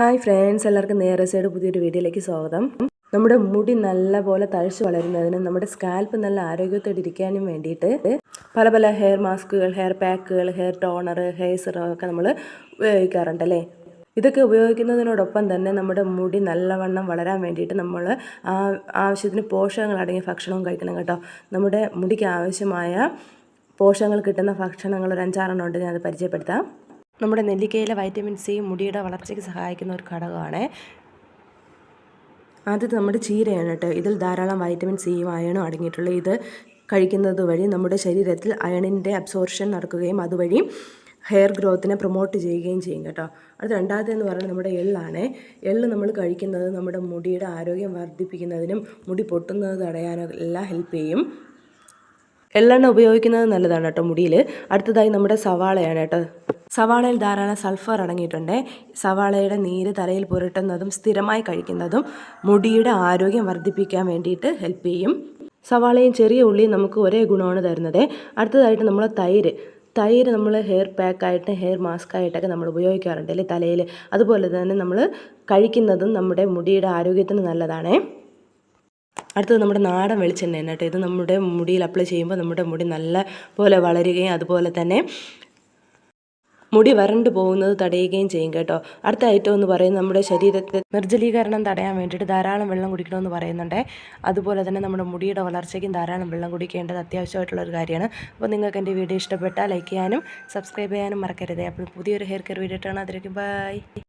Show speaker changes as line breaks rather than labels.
Hi friends എല്ലാവർക്കും നേരെ side പുതിയൊരു വീഡിയോയിലേക്ക് സ്വാഗതം. നമ്മുടെ മുടി നല്ല പോലെ തഴച്ചു വളരുന്നതിനും നമ്മുടെ സ്കാൽപ്പ് നല്ല ആരോഗ്യത്തോടെ ഇരിക്കാനും വേണ്ടിയിട്ട് പല പല ഹെയർ മാസ്കുകൾ ഹെയർ പാക്കുകൾ ഹെയർ ടോണർ ഹെയർ സിറം ഒക്കെ നമ്മൾ ഉപയോഗിക്കാറുണ്ടല്ലേ ഇതൊക്കെ ഉപയോഗിക്കുന്നതിനോടൊപ്പം തന്നെ നമ്മുടെ മുടി നല്ലവണ്ണം വളരാൻ വേണ്ടിയിട്ട് നമ്മൾ ആവശ്യത്തിന് പോഷകങ്ങൾ അടങ്ങിയ ഭക്ഷണവും കഴിക്കണം കേട്ടോ. നമ്മുടെ മുടിക്ക് ആവശ്യമായ പോഷകങ്ങൾ കിട്ടുന്ന ഭക്ഷണങ്ങൾ ഒരു അഞ്ചാറെണ്ണം ഉണ്ട് ഞാനത് പരിചയപ്പെടുത്താം. നമ്മുടെ നെല്ലിക്കയിലെ വൈറ്റമിൻ സി മുടിയുടെ വളർച്ചയ്ക്ക് സഹായിക്കുന്ന ഒരു ഘടകമാണ്. ആദ്യത്തെ നമ്മുടെ ചീരയാണ് കേട്ടോ. ഇതിൽ ധാരാളം വൈറ്റമിൻ സിയും അയണും അടങ്ങിയിട്ടുള്ള ഇത് കഴിക്കുന്നത് വഴി നമ്മുടെ ശരീരത്തിൽ അയണിന്റെ അബ്സോർഷൻ നടക്കുകയും അതുവഴി ഹെയർ ഗ്രോത്തിനെ പ്രൊമോട്ട് ചെയ്യുകയും ചെയ്യും കേട്ടോ. അത് രണ്ടാമതെന്ന് പറയുന്നത് നമ്മുടെ എള്ളാണ്. എള്ള് നമ്മൾ കഴിക്കുന്നത് നമ്മുടെ മുടിയുടെ ആരോഗ്യം വർദ്ധിപ്പിക്കുന്നതിനും മുടി പൊട്ടുന്നത് തടയാനും എല്ലാം ഹെൽപ്പ് ചെയ്യും. എള്ളെണ്ണ ഉപയോഗിക്കുന്നത് നല്ലതാണ് കേട്ടോ മുടിയിൽ. അടുത്തതായി നമ്മുടെ സവാളയാണ് കേട്ടോ. സവാളയിൽ ധാരാളം സൾഫർ അടങ്ങിയിട്ടുണ്ട്. സവാളയുടെ നീര് തലയിൽ പുരട്ടുന്നതും സ്ഥിരമായി കഴിക്കുന്നതും മുടിയുടെ ആരോഗ്യം വർദ്ധിപ്പിക്കാൻ വേണ്ടിയിട്ട് ഹെൽപ്പ് ചെയ്യും. സവാളയും ചെറിയ ഉള്ളിയും നമുക്ക് ഒരേ ഗുണമാണ് തരുന്നത്. അടുത്തതായിട്ട് നമ്മൾ തൈര്. തൈര് നമ്മൾ ഹെയർ പാക്കായിട്ട് ഹെയർ മാസ്ക് ആയിട്ടൊക്കെ നമ്മൾ ഉപയോഗിക്കാറുണ്ട് അല്ലേ തലയിൽ അതുപോലെ തന്നെ നമ്മൾ കഴിക്കുന്നതും നമ്മുടെ മുടിയുടെ ആരോഗ്യത്തിന് നല്ലതാണ്. അടുത്തത് നമ്മുടെ നാടൻ വെളിച്ചെണ്ണ കേട്ടോ. ഇത് നമ്മുടെ മുടിയിൽ അപ്ലൈ ചെയ്യുമ്പോൾ നമ്മുടെ മുടി നല്ല പോലെ വളരുകയും അതുപോലെ തന്നെ മുടി വരണ്ടു പോകുന്നത് തടയുകയും ചെയ്യും കേട്ടോ. അടുത്ത ഐറ്റം എന്ന് പറയുന്നത് നമ്മുടെ ശരീരത്തെ നിർജലീകരണം തടയാൻ വേണ്ടിയിട്ട് ധാരാളം വെള്ളം കുടിക്കണമെന്ന് പറയുന്നുണ്ട്. അതുപോലെ തന്നെ നമ്മുടെ മുടിയുടെ വളർച്ചയ്ക്കും ധാരാളം വെള്ളം കുടിക്കേണ്ടത് അത്യാവശ്യമായിട്ടുള്ള ഒരു കാര്യമാണ്. അപ്പോൾ നിങ്ങൾക്ക് എന്റെ വീഡിയോ ഇഷ്ടപ്പെട്ടാൽ ലൈക്ക് ചെയ്യാനും സബ്സ്ക്രൈബ് ചെയ്യാനും മറക്കരുത്. അപ്പോൾ പുതിയൊരു ഹെയർ കെയർ വീഡിയോ ഇട്ടാണ് അതിലേക്ക് ബൈ.